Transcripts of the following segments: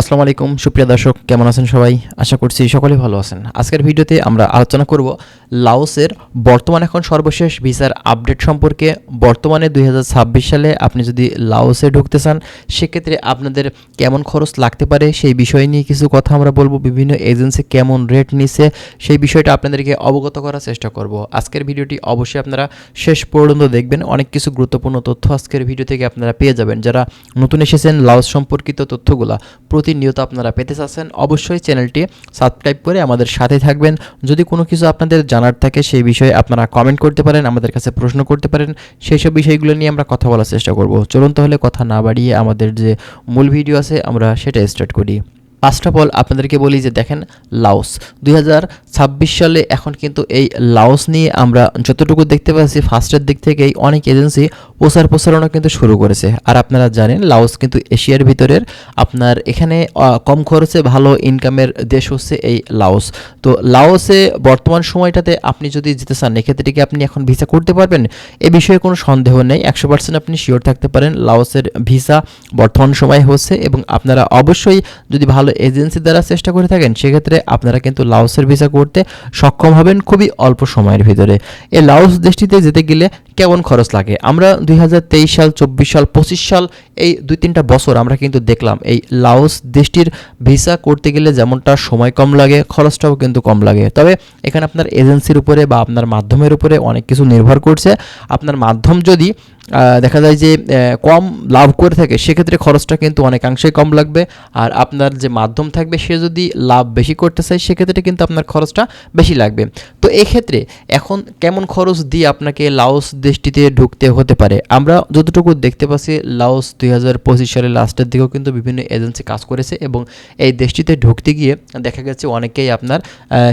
আসসালামু আলাইকুম, সুপ্রিয় দর্শক, কেমন আছেন সবাই? আশা করছি সকলেই ভালো আছেন। আজকের ভিডিওতে আমরা আলোচনা করব লাওসের বর্তমান এখন সর্বশেষ ভিসার আপডেট সম্পর্কে বর্তমানে দুই হাজার ছাব্বিশ সালে আপনি যদি লাওসে ঢুকতে চান, সেক্ষেত্রে আপনাদের কেমন খরচ লাগতে পারে সেই বিষয় নিয়ে কিছু কথা আমরা বলব। বিভিন্ন এজেন্সি কেমন রেট নিছে, সেই বিষয়টা আপনাদেরকে অবগত করার চেষ্টা করব। আজকের ভিডিওটি অবশ্যই আপনারা শেষ পর্যন্ত দেখবেন। অনেক কিছু গুরুত্বপূর্ণ তথ্য আজকের ভিডিও থেকে আপনারা পেয়ে যাবেন। যারা নতুন এসেছেন লাওস সম্পর্কিত তথ্যগুলা প্রতিনিয়ত আপনারা পেতে চাচ্ছেন, অবশ্যই চ্যানেলটি সাবস্ক্রাইব করে আমাদের সাথে থাকবেন। যদি কোনো কিছু আপনাদের জানার থাকে, সেই বিষয়ে আপনারা কমেন্ট করতে পারেন, আমাদের কাছে প্রশ্ন করতে পারেন, সেই সব বিষয়গুলো নিয়ে আমরা কথা বলার চেষ্টা করব। চলুন তাহলে কথা না বাড়িয়ে আমাদের যে মূল ভিডিও আছে, আমরা সেটা স্টার্ট করি। ফার্স্ট অফ অল আপনাদেরকে বলি যে দেখেন লাওস দুই হাজার ছাব্বিশ সালে এখন কিন্তু এই লাওস নিয়ে আমরা যতটুকু দেখতে পাচ্ছি, ফার্স্টের দিক থেকেই অনেক এজেন্সি প্রচার প্রসারণা কিন্তু শুরু করেছে। আর আপনারা জানেন লাওস কিন্তু এশিয়ার ভিতরের আপনার এখানে কম খরচে ভালো ইনকামের দেশ হচ্ছে এই লাওস তো লাওসে বর্তমান সময়টাতে আপনি যদি যেতে চান, এক্ষেত্রে কি আপনি এখন ভিসা করতে পারবেন? এ বিষয়ে কোনো সন্দেহ নেই। একশো পার্সেন্ট আপনি শিওর থাকতে পারেন লাওসের ভিসা বর্তমান সময় হচ্ছে এবং আপনারা অবশ্যই যদি ভালো এজেন্সি দ্বারা চেষ্টা করে থাকেন, সেক্ষেত্রে আপনারা কিন্তু লাওসের ভিসা করতে সক্ষম হবেন খুবই অল্প সময়ের ভিতরে। এই লাওস দেশটিতে যেতে গেলে কেমন খরচ লাগে? আমরা দুই হাজার তেইশ সাল, চব্বিশ সাল, পঁচিশ সাল এই দুই তিনটা বছর আমরা কিন্তু দেখলাম। এই লাওস দেশটির ভিসা করতে গেলে যেমনটা সময় কম লাগে, খরচটাও কিন্তু কম লাগে। তবে এখানে আপনার এজেন্সির উপরে বা আপনার মাধ্যমের উপরে অনেক কিছু নির্ভর করছে। আপনার মাধ্যম যদি দেখা যায় যে কম লাভ করে থাকে, সেক্ষেত্রে খরচটা কিন্তু অনেকাংশেই কম লাগবে। আর আপনার যে মাধ্যম থাকবে, সে যদি লাভ বেশি করতে চায়, সেক্ষেত্রে কিন্তু আপনার খরচটা বেশি লাগবে। তো এক্ষেত্রে এখন কেমন খরচ দিয়ে আপনাকে লাওস দেশটিতে ঢুকতে হতে পারে? আমরা যতটুকু দেখতে পাচ্ছি, লাওস দুই হাজার পঁচিশ সালের লাস্টের দিকেও কিন্তু বিভিন্ন এজেন্সি কাজ করেছে এবং এই দেশটিতে ঢুকতে গিয়ে দেখা গেছে অনেকেই আপনার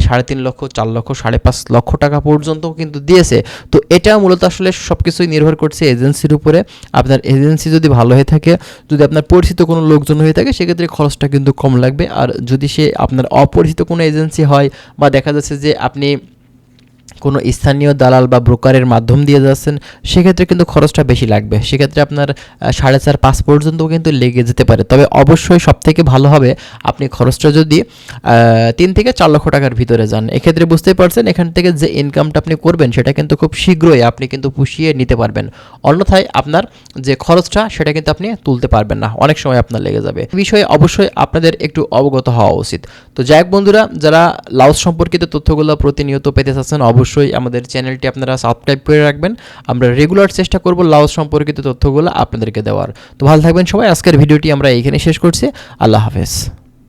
সাড়ে তিন লক্ষ, চার লক্ষ, সাড়ে পাঁচ লক্ষ টাকা পর্যন্ত কিন্তু দিয়েছে। তো এটা মূলত আসলে সব কিছুই নির্ভর করছে এজেন্সির উপরে আপনার এজেন্সি যদি ভালো হয়ে থাকে, যদি আপনার পরিচিত কোনো লোকজন হয়ে থাকে, সেক্ষেত্রে খরচটা কিন্তু কম লাগবে। আর যদি সে আপনার অপরিচিত কোনো এজেন্সি হয় বা দেখা যাচ্ছে যে আপনি কোনো স্থানীয় দালাল বা ব্রোকারের মাধ্যম দিয়ে যাচ্ছেন, সেক্ষেত্রে কিন্তু খরচটা বেশি লাগবে। সেক্ষেত্রে আপনার সাড়ে চার, পাঁচ পর্যন্তও কিন্তু লেগে যেতে পারে। তবে অবশ্যই সব থেকে ভালো হবে, আপনি খরচটা যদি তিন থেকে চার লক্ষ টাকার ভিতরে যান। এক্ষেত্রে বুঝতেই পারছেন, এখান থেকে যে ইনকামটা আপনি করবেন, সেটা কিন্তু খুব শীঘ্রই আপনি কিন্তু পুষিয়ে নিতে পারবেন। অন্যথায় আপনার যে খরচটা, সেটা কিন্তু আপনি তুলতে পারবেন না। অনেক সময় আপনার লেগে যাবে। বিষয়ে অবশ্যই আপনাদের একটু অবগত হওয়া উচিত। তো যাই বন্ধুরা, যারা লাউস সম্পর্কিত তথ্যগুলো প্রতিনিয়ত পেতে চাচ্ছেন, অবশ্যই আমাদের চ্যানেলটি আপনারা সাবস্ক্রাইব করে রাখবেন। আমরা রেগুলার চেষ্টা করব লাউজ সম্পর্কিত তথ্যগুলো আপনাদেরকে দেওয়ার। তো ভালো থাকবেন সবাই। আজকের ভিডিওটি আমরা এইখানে শেষ করছি। আল্লাহ হাফেজ।